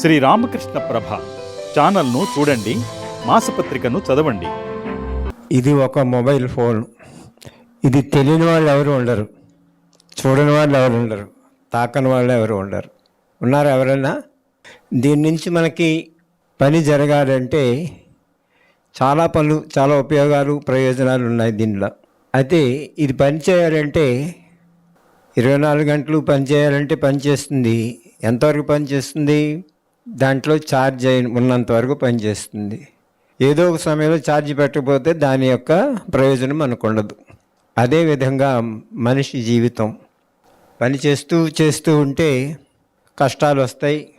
శ్రీ రామకృష్ణ ప్రభ ఛానల్ను చూడండి మాసపత్రికను చదవండి. ఇది ఒక మొబైల్ ఫోన్. ఇది తెలియని వాళ్ళు ఎవరు ఉండరు. చూడని వాళ్ళు ఎవరు ఉండరు. తాకని వాళ్ళు ఎవరు ఉండరు. ఉన్నారు ఎవరైనా దీని నుంచి మనకి పని జరగాలంటే చాలా పనులు చాలా ఉపయోగాలు ప్రయోజనాలు ఉన్నాయి దీనిలో. అయితే ఇది పని చేయాలంటే ఇరవై నాలుగు గంటలు పని చేయాలంటే పని చేస్తుంది. ఎంతవరకు పని చేస్తుంది? దాంట్లో ఛార్జ్ అయి ఉన్నంత వరకు పనిచేస్తుంది. ఏదో ఒక సమయంలో ఛార్జ్ పెట్టకపోతే దాని యొక్క ప్రయోజనం మనకు ఉండదు. అదేవిధంగా మనిషి జీవితం. పని చేస్తూ చేస్తూ ఉంటే కష్టాలు వస్తాయి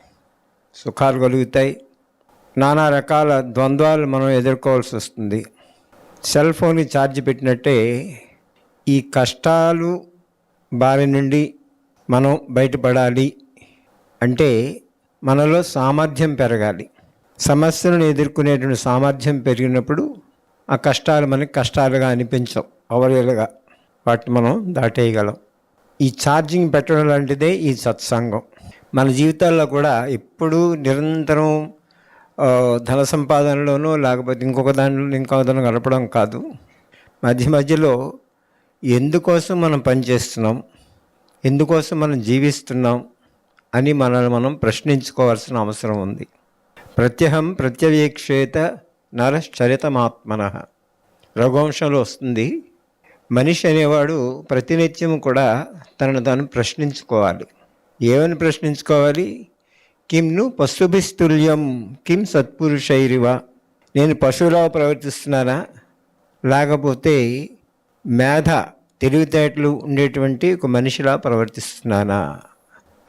సుఖాలు కలుగుతాయి. నానా రకాల ద్వంద్వాలు మనం ఎదుర్కోవాల్సి వస్తుంది. సెల్ ఫోన్కి ఛార్జ్ పెట్టినట్టే ఈ కష్టాలు బారి నుండి మనం బయటపడాలి. అంటే మనలో సామర్థ్యం పెరగాలి. సమస్యలను ఎదుర్కొనేటువంటి సామర్థ్యం పెరిగినప్పుడు ఆ కష్టాలు మనకి కష్టాలుగా అనిపించవు. అవలేలుగా వాటిని మనం దాటేయగలం. ఈ ఛార్జింగ్ పెట్టడం లాంటిదే ఈ సత్సంగం. మన జీవితాల్లో కూడా ఎప్పుడూ నిరంతరం ధన సంపాదనలోనూ లేకపోతే ఇంకొక దానిలో ఇంకొక దానిలో గడపడం కాదు. మధ్య మధ్యలో ఎందుకోసం మనం పనిచేస్తున్నాం? ఎందుకోసం మనం జీవిస్తున్నాం? అని మనల్ని మనం ప్రశ్నించుకోవాల్సిన అవసరం ఉంది. ప్రత్యహం ప్రత్యవేక్షేత నరశ్చరితమాత్మన. రఘువంశంలో వస్తుంది. మనిషి అనేవాడు ప్రతినిత్యం కూడా తనను తాను ప్రశ్నించుకోవాలి. ఏమని ప్రశ్నించుకోవాలి? కిమ్ను పశుభిస్తుల్యం కిం సత్పురుషైరివ. నేను పశువులా ప్రవర్తిస్తున్నానా? లేకపోతే మేధ తెలివితేటలు ఉండేటువంటి ఒక మనిషిలా ప్రవర్తిస్తున్నానా?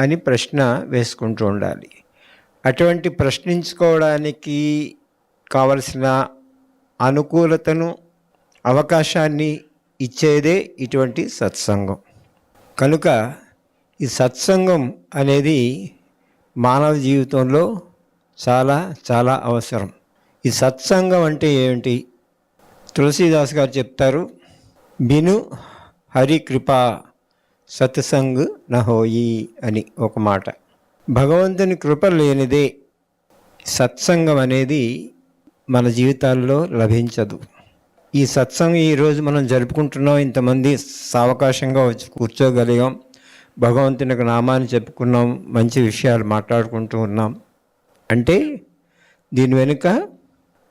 అని ప్రశ్న వేసుకుంటూ ఉండాలి. అటువంటి ప్రశ్నించుకోవడానికి కావలసిన అనుకూలతను అవకాశాన్ని ఇచ్చేదే ఇటువంటి సత్సంగం. కనుక ఈ సత్సంగం అనేది మానవ జీవితంలో చాలా చాలా అవసరం. ఈ సత్సంగం అంటే ఏమిటి? తులసీదాస్ గారు చెప్తారు బిను హరి కృప సత్సంగ్ నహోయి అని ఒక మాట. భగవంతుని కృప లేనిదే సత్సంగం అనేది మన జీవితాల్లో లభించదు. ఈ సత్సంగం ఈరోజు మనం జరుపుకుంటున్నాం ఇంతమంది సావకాశంగా వచ్చి కూర్చోగలిగాం భగవంతుని యొక్క నామాన్ని చెప్పుకున్నాం మంచి విషయాలు మాట్లాడుకుంటూ ఉన్నాం. అంటే దీని వెనుక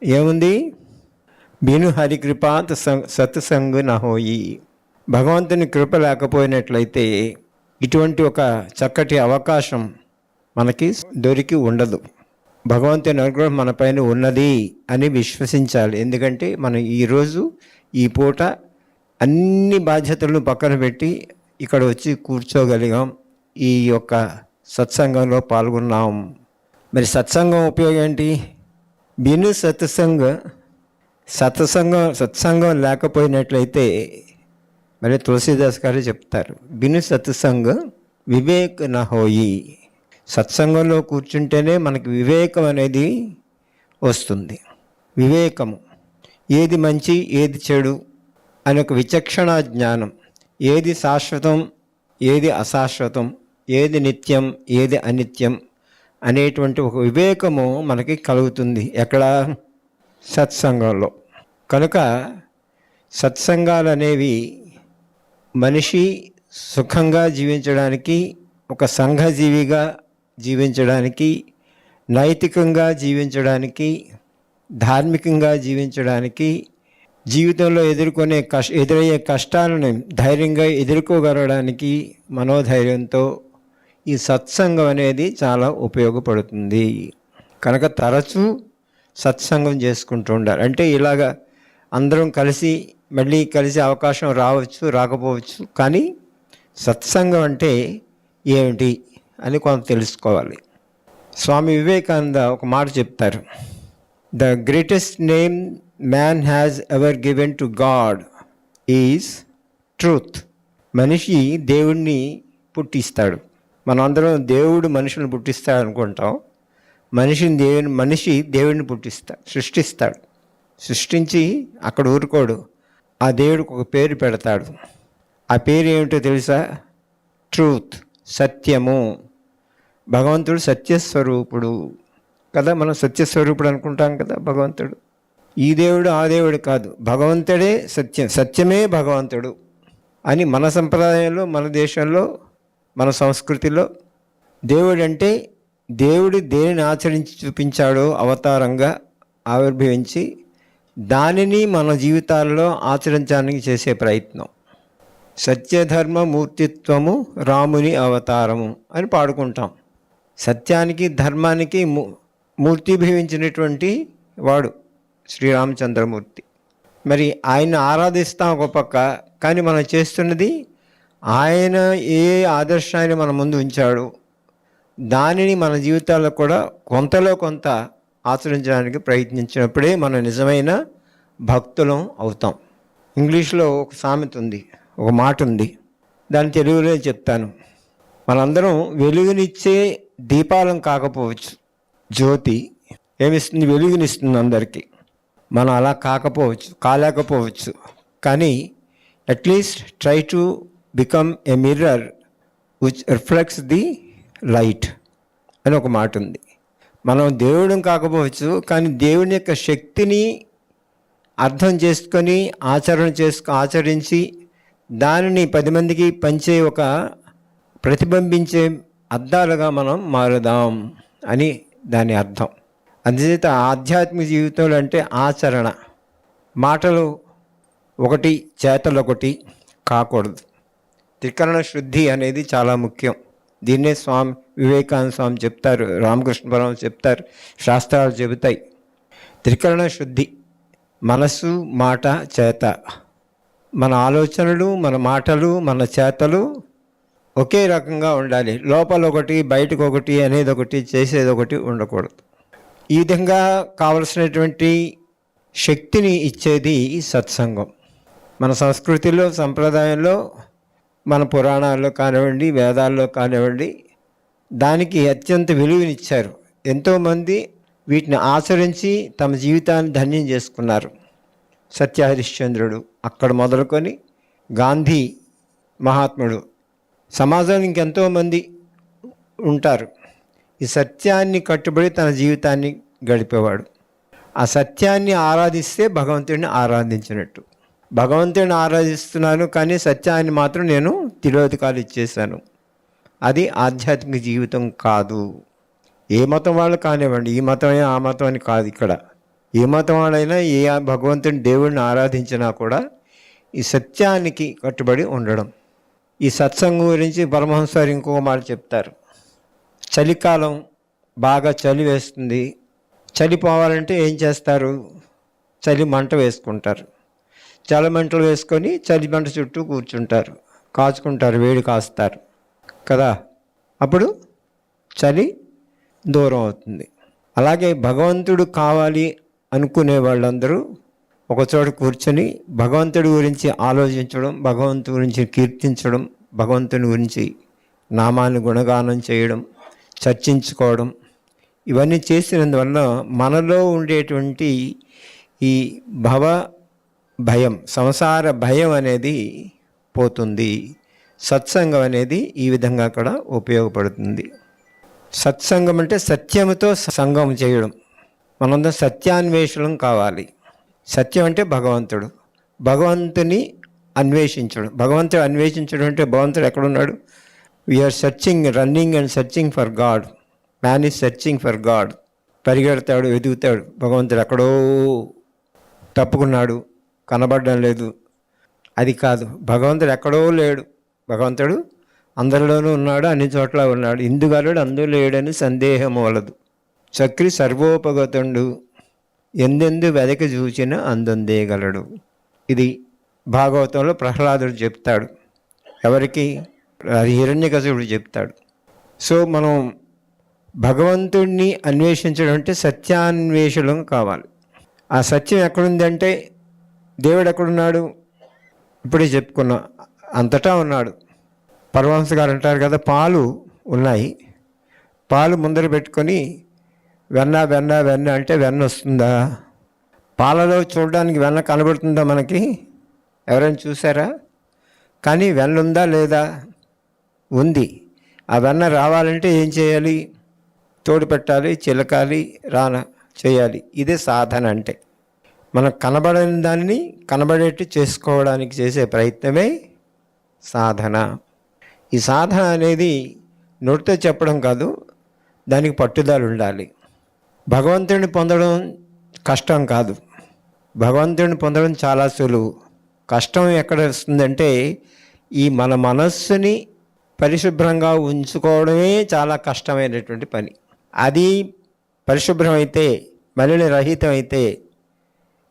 ఏముంది? బిను హరి కృపాత్ సత్సంగ్ నహోయి. భగవంతుని కృప లేకపోయినట్లయితే ఇటువంటి ఒక చక్కటి అవకాశం మనకి దొరికి ఉండదు. భగవంతుని అనుగ్రహం మన పైన ఉన్నది అని విశ్వసించాలి. ఎందుకంటే మనం ఈరోజు ఈ పూట అన్ని బాధ్యతలను పక్కన పెట్టి ఇక్కడ వచ్చి కూర్చోగలిగాం. ఈ యొక్క సత్సంగంలో పాల్గొన్నాం. మరి సత్సంగం ఉపయోగం ఏంటి? బిను సత్సంగ సత్సంగం సత్సంగం లేకపోయినట్లయితే మరి తులసిదాస్ గారు చెప్తారు బిను సత్సంగ వివేక్ నహోయి సత్సంగంలో కూర్చుంటేనే మనకి వివేకం అనేది వస్తుంది. వివేకము ఏది మంచి ఏది చెడు అనే ఒక విచక్షణ జ్ఞానం. ఏది శాశ్వతం ఏది అశాశ్వతం ఏది నిత్యం ఏది అనిత్యం అనేటువంటి ఒక వివేకము మనకి కలుగుతుంది ఎక్కడ? సత్సంగంలో. కనుక సత్సంగాలు అనేవి మనిషి సుఖంగా జీవించడానికి ఒక సంఘజీవిగా జీవించడానికి నైతికంగా జీవించడానికి ధార్మికంగా జీవించడానికి జీవితంలో ఎదుర్కొనే కష్ ఎదురయ్యే కష్టాలను ధైర్యంగా ఎదుర్కోగలడానికి మనోధైర్యంతో ఈ సత్సంగం అనేది చాలా ఉపయోగపడుతుంది. కనుక తరచూ సత్సంగం చేసుకుంటూ ఉండాలి. అంటే ఇలాగా అందరం కలిసి మళ్ళీ కలిసే అవకాశం రావచ్చు రాకపోవచ్చు. కానీ సత్సంగం అంటే ఏమిటి అని కొంత తెలుసుకోవాలి. స్వామి వివేకానంద ఒక మాట చెప్తారు. The greatest name man has ever given to God is truth మనిషి దేవుణ్ణి పుట్టిస్తాడు. మనందరం దేవుడు మనుషులను పుట్టిస్తాడు అనుకుంటాం మనిషిని దేవుని మనిషి దేవుడిని పుట్టిస్తాడు సృష్టిస్తాడు. సృష్టించి అక్కడ ఊరుకోడు. ఆ దేవుడికి ఒక పేరు పెడతాడు. ఆ పేరు ఏమిటో తెలుసా? ట్రూత్ సత్యము. భగవంతుడు సత్యస్వరూపుడు. కదా మనం సత్యస్వరూపుడు అనుకుంటాం కదా భగవంతుడు? ఈ దేవుడు ఆ దేవుడు కాదు. భగవంతుడే సత్యం సత్యమే భగవంతుడు అని మన సంప్రదాయంలో మన దేశంలో మన సంస్కృతిలో దేవుడు అంటే దేవుడు దేనిని ఆచరించి చూపించాడో అవతారంగా ఆవిర్భవించి దానిని మన జీవితాల్లో ఆచరించడానికి చేసే ప్రయత్నం. సత్యధర్మ మూర్తిత్వము రాముని అవతారము అని పాడుకుంటాం. సత్యానికి ధర్మానికి మూ మూర్తిభవించినటువంటి వాడు శ్రీరామచంద్రమూర్తి. మరి ఆయన ఆరాధిస్తాం ఒక పక్క కానీ మనం చేస్తున్నది ఆయన ఏ ఆదర్శాన్ని మన ముందు ఉంచాడు దానిని మన జీవితాల్లో కూడా కొంతలో కొంత ఆచరించడానికి ప్రయత్నించినప్పుడే మనం నిజమైన భక్తులం అవుతాం. ఇంగ్లీష్లో ఒక సామెత ఉంది ఒక మాట ఉంది. దాని తెలుగులో చెప్తాను. మనందరం వెలుగునిచ్చే దీపాలం కాకపోవచ్చు. జ్యోతి ఏమిస్తుంది? వెలుగునిస్తుంది అందరికీ. మనం అలా కాకపోవచ్చు కాలేకపోవచ్చు. కానీ at least try to become a mirror which reflects the light అని ఒక మాట ఉంది. మనం దేవుడు కాకపోవచ్చు కానీ దేవుని యొక్క శక్తిని అర్థం చేసుకొని ఆచరణ చేసుకు ఆచరించి దానిని పది మందికి పంచే ఒక ప్రతిబింబించే అద్దాలుగా మనం మారుదాం అని దాని అర్థం. అందుచేత ఆధ్యాత్మిక జీవితంలో అంటే ఆచరణ. మాటలు ఒకటి చేతలు ఒకటి కాకూడదు. త్రికరణ శుద్ధి అనేది చాలా ముఖ్యం. దీన్నే స్వామి వివేకానంద స్వామి చెప్తారు రామకృష్ణ పరమ చెప్తారు శాస్త్రాలు చెబుతాయి. త్రికరణ శుద్ధి మనసు మాట చేత. మన ఆలోచనలు మన మాటలు మన చేతలు ఒకే రకంగా ఉండాలి. లోపల ఒకటి బయటకు ఒకటి అనేది ఒకటి చేసేది ఒకటి ఉండకూడదు. ఈ విధంగా కావలసినటువంటి శక్తిని ఇచ్చేది సత్సంగం. మన సంస్కృతిలో సంప్రదాయంలో మన పురాణాల్లో కానివ్వండి వేదాల్లో కానివ్వండి దానికి అత్యంత విలువనిచ్చారు. ఎంతోమంది వీటిని ఆచరించి తమ జీవితాన్ని ధన్యం చేసుకున్నారు. సత్యహరిశ్చంద్రుడు అక్కడ మొదలుకొని గాంధీ మహాత్ముడు సమాజంలో ఇంకెంతోమంది ఉంటారు. ఈ సత్యాన్ని కట్టుబడి తన జీవితాన్ని గడిపేవాడు. ఆ సత్యాన్ని ఆరాధిస్తే భగవంతుడిని ఆరాధించినట్టు. భగవంతుడిని ఆరాధిస్తున్నాను కానీ సత్యాన్ని మాత్రం నేను తిరోధకాలు ఇచ్చేశాను. అది ఆధ్యాత్మిక జీవితం కాదు. ఏ మతం వాళ్ళు కానివ్వండి ఈ మతమే ఆ మతం అని కాదు ఇక్కడ. ఏ మతం వాళ్ళైనా ఏ భగవంతుని దేవుడిని ఆరాధించినా కూడా ఈ సత్యానికి కట్టుబడి ఉండడం. ఈ సత్సంగం గురించి పరమహంస గారు ఇంకొక మాట చెప్తారు. చలికాలం బాగా చలి వేస్తుంది. చలి పోవాలంటే ఏం చేస్తారు? చలి మంట వేసుకుంటారు. చలి మంటలు వేసుకొని చలి మంట చుట్టూ కూర్చుంటారు. కాచుకుంటారు వేడి కాస్తారు. కదా? అప్పుడు చలి దూరం అవుతుంది. అలాగే భగవంతుడు కావాలి అనుకునే వాళ్ళందరూ ఒకచోట కూర్చొని భగవంతుడి గురించి ఆలోచించడం భగవంతుడి గురించి కీర్తించడం భగవంతుని గురించి నామాన్ని గుణగానం చేయడం చర్చించుకోవడం ఇవన్నీ చేసినందువల్ల మనలో ఉండేటువంటి ఈ భవ భయం సంసార భయం అనేది పోతుంది. సత్సంగం అనేది ఈ విధంగా అక్కడ ఉపయోగపడుతుంది. సత్సంగం అంటే సత్యముతో సంగం చేయడం. మనందరం సత్యాన్వేషణం కావాలి. సత్యం అంటే భగవంతుడు. భగవంతుని అన్వేషించడం. భగవంతుడు అన్వేషించడం అంటే భగవంతుడు ఎక్కడున్నాడు? We are searching running and searching for God man is searching for God పరిగెడతాడు ఎదుగుతాడు. భగవంతుడు ఎక్కడో తప్పుకున్నాడు కనబడడం లేదు. అది కాదు. భగవంతుడు ఎక్కడో లేడు. భగవంతుడు అందరిలోనూ ఉన్నాడు అన్ని చోట్ల ఉన్నాడు. ఇందుగలడు అందు లేడని సందేహం వలదు. చక్రి సర్వోపగతుండు ఎందెందు వెదకి చూచిన అందొందేయగలడు ఇది భాగవతంలో ప్రహ్లాదుడు చెప్తాడు. ఎవరికి? హిరణ్యకసుడు చెప్తాడు. సో మనం భగవంతుడిని అన్వేషించడం అంటే సత్యాన్వేషణం కావాలి. ఆ సత్యం ఎక్కడుందంటే దేవుడు ఎక్కడున్నాడు? ఇప్పుడే చెప్పుకున్నా. అంతటా ఉన్నాడు. పరమహంస గారు అంటారు కదా పాలు ఉన్నాయి. పాలు ముందర పెట్టుకొని వెన్న వెన్న వెన్న అంటే వెన్న వస్తుందా? పాలలో చూడడానికి వెన్న కనబడుతుందా మనకి? ఎవరైనా చూసారా? కానీ వెన్న ఉందా లేదా? ఉంది. ఆ వెన్న రావాలంటే ఏం చేయాలి? తోడు పెట్టాలి చిలకాలి రాన చేయాలి. ఇదే సాధన అంటే. మనకు కనబడని దాన్ని కనబడేట్టు చేసుకోవడానికి చేసే ప్రయత్నమే సాధన. ఈ సాధన అనేది నోటితో చెప్పడం కాదు దానికి పట్టుదల ఉండాలి. భగవంతుడిని పొందడం కష్టం కాదు. భగవంతుడిని పొందడం చాలా సులువు. కష్టం ఎక్కడ వస్తుందంటే ఈ మన మనస్సుని పరిశుభ్రంగా ఉంచుకోవడమే చాలా కష్టమైనటువంటి పని. అది పరిశుభ్రమైతే మలిన రహితం అయితే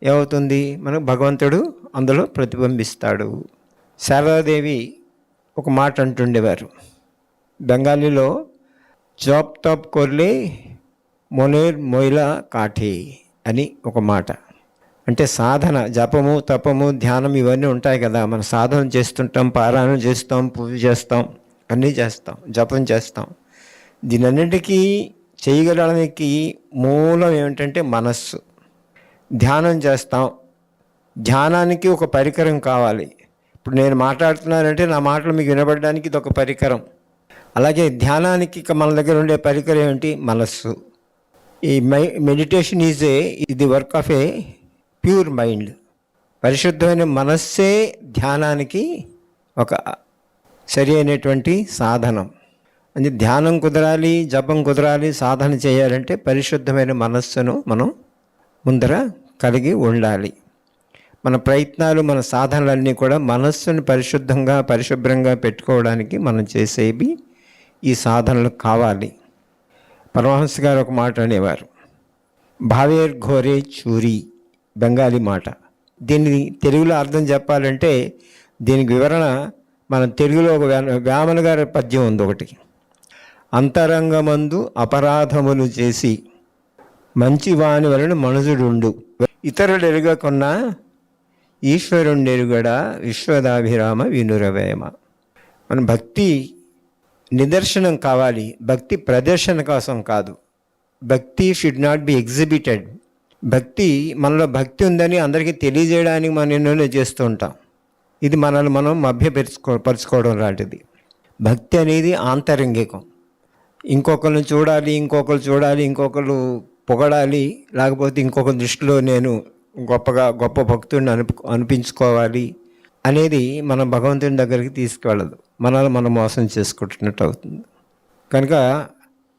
ఏమవుతుంది? మనకు భగవంతుడు అందులో ప్రతిబింబిస్తాడు. శారదాదేవి ఒక మాట అంటుండేవారు. బెంగాలీలో చాప్ తాప్ కొర్లే మొనేర్ మొయిలా కాఠే అని ఒక మాట. అంటే సాధన జపము తపము ధ్యానం ఇవన్నీ ఉంటాయి కదా. మనం సాధన చేస్తుంటాం పారాయణం చేస్తాం పూజ చేస్తాం అన్నీ చేస్తాం జపం చేస్తాం. దీనన్నింటికీ చేయగలడానికి మూలం ఏమిటంటే మనస్సు. ధ్యానం చేస్తాం. ధ్యానానికి ఒక పరికరం కావాలి. ఇప్పుడు నేను మాట్లాడుతున్నానంటే నా మాటలు మీకు వినబడడానికి ఇది ఒక పరికరం. అలాగే ధ్యానానికి ఇక మన దగ్గర ఉండే పరికరం ఏంటి మనస్సు. ఈ మై మెడిటేషన్ ఈజ్ ఏ ఇది work of a pure mind. పరిశుద్ధమైన మనస్సే ధ్యానానికి ఒక సరి అయినటువంటి సాధనం. అంటే ధ్యానం కుదరాలి జపం కుదరాలి సాధన చేయాలంటే పరిశుద్ధమైన మనస్సును మనం ముందర కలిగి ఉండాలి. మన ప్రయత్నాలు మన సాధనలన్నీ కూడా మనస్సును పరిశుద్ధంగా పరిశుభ్రంగా పెట్టుకోవడానికి మనం చేసేవి ఈ సాధనలు కావాలి. పరమహంస గారు ఒక మాట అనేవారు. భావేర్ ఘోరే చూరి బెంగాలీ మాట. దీన్ని తెలుగులో అర్థం చెప్పాలంటే దీనికి వివరణ మన తెలుగులో ఒక వేమన గారి పద్యం ఉంది ఒకటి. అంతరంగమందు అపరాధములు చేసి మంచి వాని వలన మనుజుడుండు. ఇతరులు ఎరగకున్నా ఈశ్వరుణ్ణి విశ్వదాభిరామ వినురవేమ. మన భక్తి నిదర్శనం కావాలి. భక్తి ప్రదర్శన కోసం కాదు. భక్తి షుడ్ నాట్ బి ఎగ్జిబిటెడ్ భక్తి మనలో భక్తి ఉందని అందరికీ తెలియజేయడానికి మనం ఎన్నోనే చేస్తూ ఉంటాం. ఇది మనల్ని మనం మభ్యపరుచుకో పరుచుకోవడం లాంటిది. భక్తి అనేది ఆంతరంగికం. ఇంకొకరిని చూడాలి ఇంకొకరు చూడాలి ఇంకొకరు పొగడాలి లేకపోతే ఇంకొక దృష్టిలో నేను గొప్పగా గొప్ప భక్తుడిని అనిపి అనిపించుకోవాలి అనేది మన భగవంతుని దగ్గరికి తీసుకువెళ్ళదు మనల్ని మనం మోసం చేసుకుంటున్నట్టు అవుతుంది. కనుక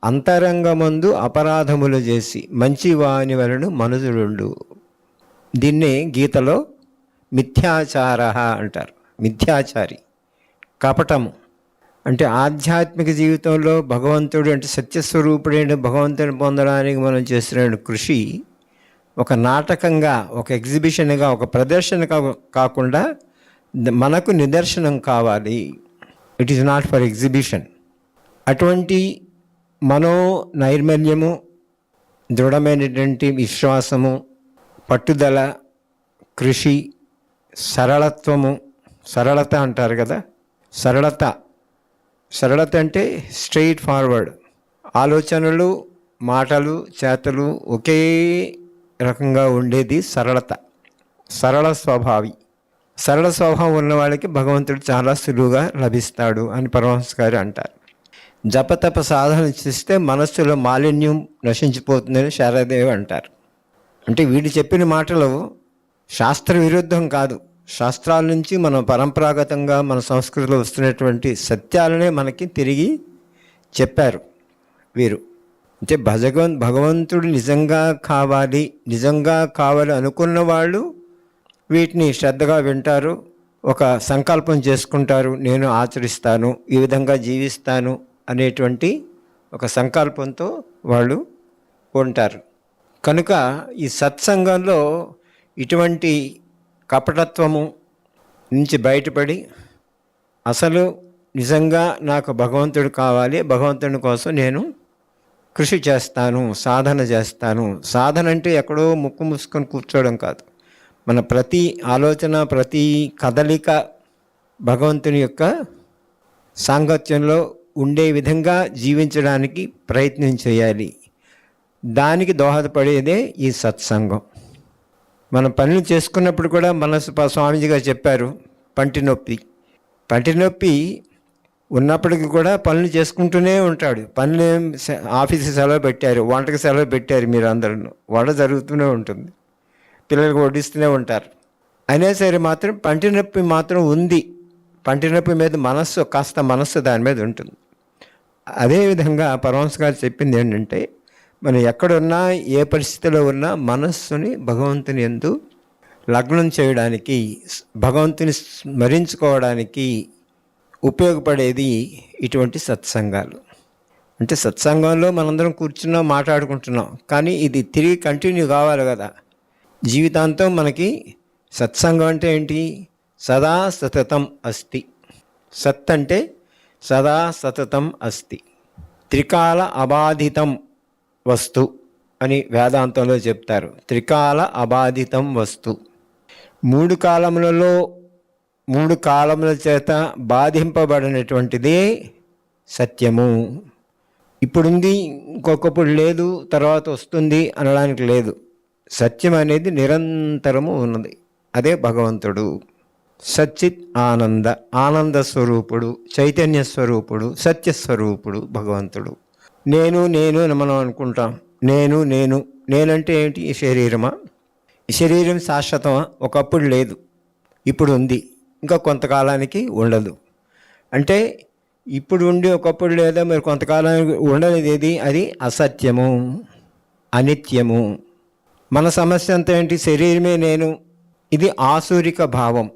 అంతరంగమందు అపరాధములు చేసి మంచి వాని వలన మనుజుడు దీన్నే గీతలో మిథ్యాచార అంటారు. మిథ్యాచారి. కపటము. అంటే ఆధ్యాత్మిక జీవితంలో భగవంతుడు అంటే సత్యస్వరూపుడైన భగవంతుని పొందడానికి మనం చేస్తున్న కృషి ఒక నాటకంగా ఒక ఎగ్జిబిషన్గా ఒక ప్రదర్శనగా కాకుండా మనకు నిదర్శనం కావాలి. It is not for exhibition అటువంటి మనో నైర్మల్యము దృఢమైనటువంటి విశ్వాసము పట్టుదల కృషి సరళత్వము సరళత అంటారు కదా? సరళత. సరళత అంటే స్ట్రెయిట్ ఫార్వర్డ్ ఆలోచనలు మాటలు చేతలు ఒకే రకంగా ఉండేది సరళత సరళ స్వభావి. సరళ స్వభావం ఉన్న వాళ్ళకి భగవంతుడు చాలా సులువుగా లభిస్తాడు అని పరమహంస గారు అంటారు. జపతప సాధన చేస్తే మనస్సులో మాలిన్యం నశించిపోతుందని శారదేవి అంటారు. అంటే వీడు చెప్పిన మాటలు శాస్త్ర విరుద్ధం కాదు. శాస్త్రాల నుంచి మనం పరంపరాగతంగా మన సంస్కృతిలో వస్తున్నటువంటి సత్యాలనే మనకి తిరిగి చెప్పారు వీరు. అంటే భజగవన్ భగవంతుడు నిజంగా కావాలి నిజంగా కావాలి అనుకున్న వాళ్ళు వీటిని శ్రద్ధగా వింటారు ఒక సంకల్పం చేసుకుంటారు నేను ఆచరిస్తాను ఈ విధంగా జీవిస్తాను అనేటువంటి ఒక సంకల్పంతో వాళ్ళు ఉంటారు. కనుక ఈ సత్సంగంలో ఇటువంటి కపటత్వము నుంచి బయటపడి అసలు నిజంగా నాకు భగవంతుడు కావాలి భగవంతుడి కోసం నేను కృషి చేస్తాను సాధన చేస్తాను. సాధన అంటే ఎక్కడో ముక్కు మూసుకొని కూర్చోవడం కాదు. మన ప్రతి ఆలోచన ప్రతి కదలిక భగవంతుని యొక్క సాంగత్యంలో ఉండే విధంగా జీవించడానికి ప్రయత్నం చేయాలి. దానికి దోహదపడేదే ఈ సత్సంగం. మన పనులు చేసుకున్నప్పుడు కూడా మనసు స్వామీజీ గారు చెప్పారు పంటి నొప్పి. పంటి నొప్పి ఉన్నప్పటికీ కూడా పనులు చేసుకుంటూనే ఉంటాడు. పనులు ఏం ఆఫీస్కి సెలవు పెట్టారు వంటకి సెలవు పెట్టారు మీరు అందరూ వంట జరుగుతూనే ఉంటుంది. పిల్లలకు వడ్డిస్తూనే ఉంటారు. అయినా సరే మాత్రం పంటి నొప్పి మాత్రం ఉంది. పంటి నొప్పి మీద మనస్సు కాస్త మనస్సు దాని మీద ఉంటుంది. అదేవిధంగా పరమహంస గారు చెప్పింది ఏంటంటే మనం ఎక్కడున్నా ఏ పరిస్థితిలో ఉన్నా మనస్సుని భగవంతుని ఎందు లగ్నం చేయడానికి భగవంతుని స్మరించుకోవడానికి ఉపయోగపడేది ఇటువంటి సత్సంగాలు. అంటే సత్సంగంలో మనందరం కూర్చున్నాం మాట్లాడుకుంటున్నాం. కానీ ఇది తిరిగి కంటిన్యూ కావాలి కదా. జీవితాంతం మనకి సత్సంగం అంటే ఏంటి? సదా సతతం అస్తి. సత్ అంటే సదా సతతం అస్తి. త్రికాల అబాధితం వస్తు అని వేదాంతంలో చెప్తారు. త్రికాల అబాధితం వస్తు. మూడు కాలములలో మూడు కాలముల చేత బాధింపబడినటువంటిదే సత్యము. ఇప్పుడుంది ఇంకొకప్పుడు లేదు తర్వాత వస్తుంది అనడానికి లేదు. సత్యం అనేది నిరంతరము ఉన్నది. అదే భగవంతుడు. సచ్చిత్ ఆనంద ఆనంద స్వరూపుడు చైతన్య స్వరూపుడు సత్యస్వరూపుడు భగవంతుడు. నేను నేను అని మనం అనుకుంటాం. నేను నేను నేనంటే ఏంటి ఈ శరీరమా? ఈ శరీరం శాశ్వతమా? ఒకప్పుడు లేదు. ఇప్పుడు ఉంది ఇంకా కొంతకాలానికి ఉండదు. అంటే ఇప్పుడు ఉండి ఒకప్పుడు లేదా మరి కొంతకాలానికి ఉండలేదు ఏది? అది అసత్యము అనిత్యము. మన సమస్య అంతా ఏంటి? శరీరమే నేను. ఇది ఆసూరిక భావం.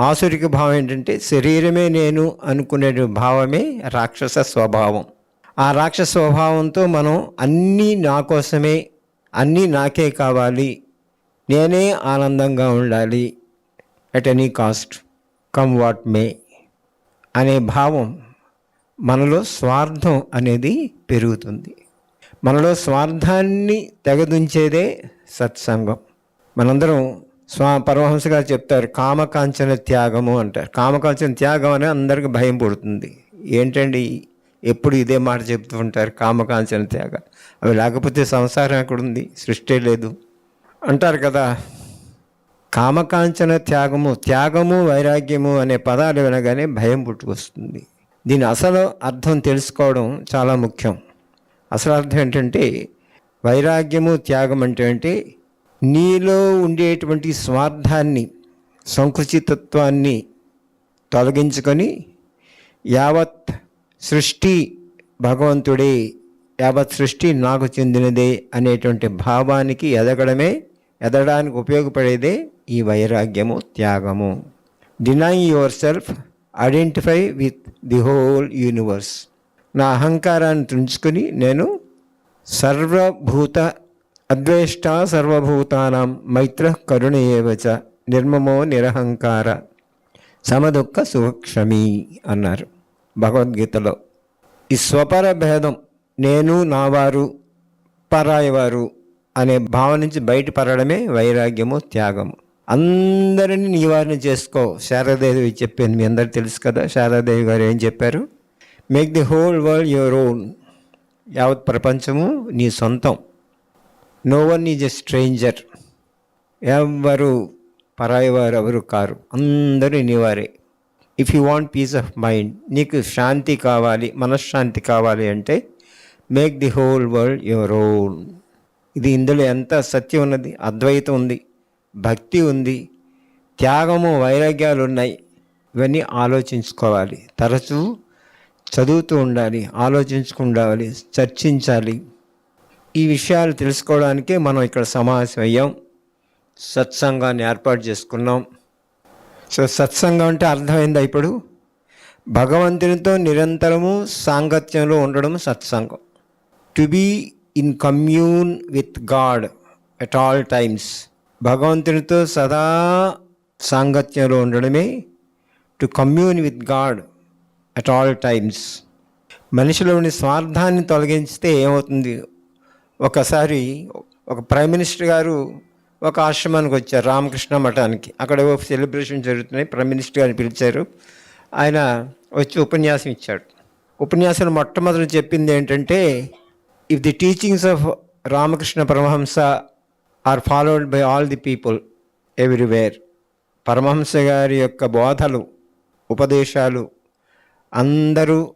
ఆసురిక భావం ఏంటంటే శరీరమే నేను అనుకునే భావమే రాక్షస స్వభావం. ఆ రాక్షస స్వభావంతో మనం అన్నీ నా కోసమే అన్నీ నాకే కావాలి. నేనే ఆనందంగా ఉండాలి. At any cost. Come what may అనే భావం మనలో స్వార్థం అనేది పెరుగుతుంది. మనలో స్వార్థాన్ని తెగదుంచేదే సత్సంగం. మనందరం స్వా పరమహంస గారు చెప్తారు కామకాంచన త్యాగము అంటారు. కామకాంచన త్యాగం అనే అందరికి భయం పుడుతుంది. ఏంటండి? ఎప్పుడు ఇదే మాట చెప్తూ ఉంటారు కామకాంచన త్యాగం అవి లేకపోతే సంసారం ఎక్కడుంది? సృష్టి లేదు. అంటారు కదా కామకాంచన త్యాగము త్యాగము వైరాగ్యము అనే పదాలు వినగానే భయం పుట్టుకొస్తుంది. దీని అసలు అర్థం తెలుసుకోవడం చాలా ముఖ్యం. అసలు అర్థం ఏంటంటే వైరాగ్యము త్యాగం అంటే అంటే నీలో ఉండేటువంటి స్వార్థాన్ని సంకుచితత్వాన్ని తొలగించుకొని యావత్ సృష్టి భగవంతుడే యావత్ సృష్టి నాకు చెందినదే అనేటువంటి భావానికి ఎదగడమే ఎదగడానికి ఉపయోగపడేదే ఈ వైరాగ్యము త్యాగము. Deny yourself identify with the whole universe నా అహంకారాన్ని తుంచుకొని నేను సర్వభూత అద్వేష్ట సర్వభూతానాం మైత్ర కరుణ ఏవచ నిర్మమో నిరహంకార సమదుఃఖ సుఖక్షమి అన్నారు భగవద్గీతలో. ఈ స్వపర భేదం నేను నావారు పరాయవారు అనే భావం నుంచి బయటపడడమే వైరాగ్యము త్యాగము. అందరినీ నివారణ చేసుకో. శారదాదేవి చెప్పింది మీ అందరు తెలుసు కదా. శారదాదేవి గారు ఏం చెప్పారు? Make the whole world your own యావత్ ప్రపంచము నీ సొంతం. No one is a stranger ఎవరు పరాయి వారు ఎవరు కారు. అందరూ నీవారే. If you want peace of mind నీకు శాంతి కావాలి మనశ్శాంతి కావాలి అంటే make the whole world your own ఇది ఇందులో ఎంత సత్యం ఉన్నది? అద్వైతం ఉంది. భక్తి ఉంది త్యాగము వైరాగ్యాలు ఉన్నాయి ఇవన్నీ ఆలోచించుకోవాలి. తరచూ చదువుతూ ఉండాలి ఆలోచించుకుండాలి చర్చించాలి. ఈ విషయాలు తెలుసుకోవడానికే మనం ఇక్కడ సమావేశం అయ్యాం. సత్సంగాన్ని ఏర్పాటు చేసుకున్నాం. సో సత్సంగం అంటే అర్థమైందా ఇప్పుడు? భగవంతునితో నిరంతరము సాంగత్యంలో ఉండడం సత్సంగం. To be in commune with God at all times. భగవంతునితో సదా సాంగత్యంలో ఉండడమే to commune with God at all times మనిషిలోని స్వార్థాన్ని తొలగించితే ఏమవుతుంది? ఒకసారి ఒక ప్రైమ్ మినిస్టర్ గారు ఒక ఆశ్రమానికి వచ్చారు రామకృష్ణ మఠానికి. అక్కడ సెలబ్రేషన్ జరుగుతున్నాయి ప్రైమ్ మినిస్టర్ గారిని పిలిచారు. ఆయన వచ్చి ఉపన్యాసం ఇచ్చాడు. ఉపన్యాసం మొట్టమొదటి చెప్పింది ఏంటంటే if the teachings of Ramakrishna Paramahamsa are followed by all the people everywhere Paramahamsa గారి యొక్క బోధలు ఉపదేశాలు అందరూ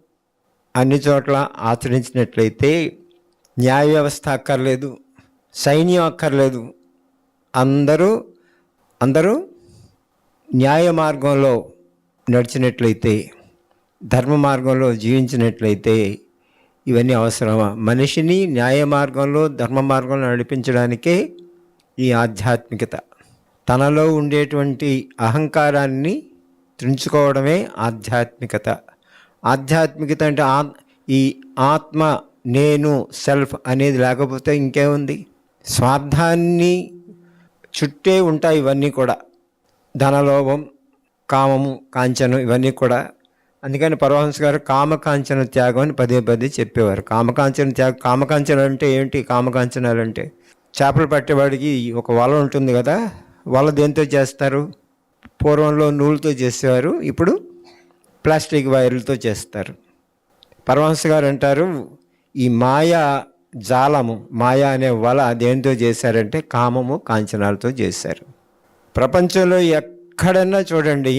అన్ని చోట్ల ఆచరించినట్లయితే న్యాయ వ్యవస్థ అక్కర్లేదు సైన్యం అక్కర్లేదు. అందరూ అందరూ న్యాయ మార్గంలో నడిచినట్లయితే ధర్మ మార్గంలో జీవించినట్లయితే ఇవన్నీ అవసరమా? మనిషిని న్యాయ మార్గంలో ధర్మ మార్గంలో నడిపించడానికే ఈ ఆధ్యాత్మికత. తనలో ఉండేటువంటి అహంకారాన్ని త్రుంచుకోవడమే ఆధ్యాత్మికత. ఆధ్యాత్మికత అంటే ఆ ఈ ఆత్మ నేను సెల్ఫ్ అనేది లేకపోతే ఇంకేముంది? స్వార్థాన్ని చుట్టే ఉంటాయి ఇవన్నీ కూడా. ధనలోభం కామము కాంచనం ఇవన్నీ కూడా. అందుకని పరమహంస గారు కామకాంచన త్యాగం అని పదే పదే చెప్పేవారు. కామకాంచన త్యాగం కామకాంచనాలు అంటే ఏంటి? కామకాంచనాలు అంటే చేపలు పట్టేవాడికి ఒక వల ఉంటుంది కదా వల దేంతో చేస్తారు? పూర్వంలో నూలుతో చేసేవారు ఇప్పుడు ప్లాస్టిక్ వైర్లతో చేస్తారు. పరమహంస గారు అంటారు ఈ మాయా జాలము మాయా అనే వల దేంతో చేశారంటే కామము కాంచనాలతో చేశారు. ప్రపంచంలో ఎక్కడన్నా చూడండి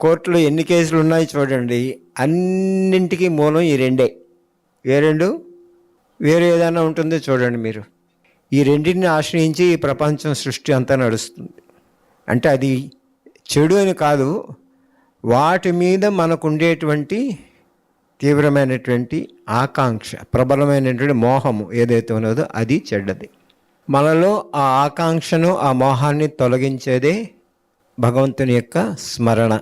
కోర్టులో ఎన్ని కేసులు ఉన్నాయి చూడండి అన్నింటికీ మూలం ఈ రెండే. ఏ రెండు? వేరే ఏదైనా ఉంటుందో చూడండి మీరు. ఈ రెండింటిని ఆశ్రయించి ఈ ప్రపంచం సృష్టి అంతా నడుస్తుంది. అంటే అది చెడు అని కాదు వాటి మీద మనకు ఉండేటువంటి తీవ్రమైనటువంటి ఆకాంక్ష ప్రబలమైనటువంటి మోహము ఏదైతే ఉన్నదో అది చెడ్డది. మనలో ఆ ఆకాంక్షను ఆ మోహాన్ని తొలగించేదే భగవంతుని యొక్క స్మరణ.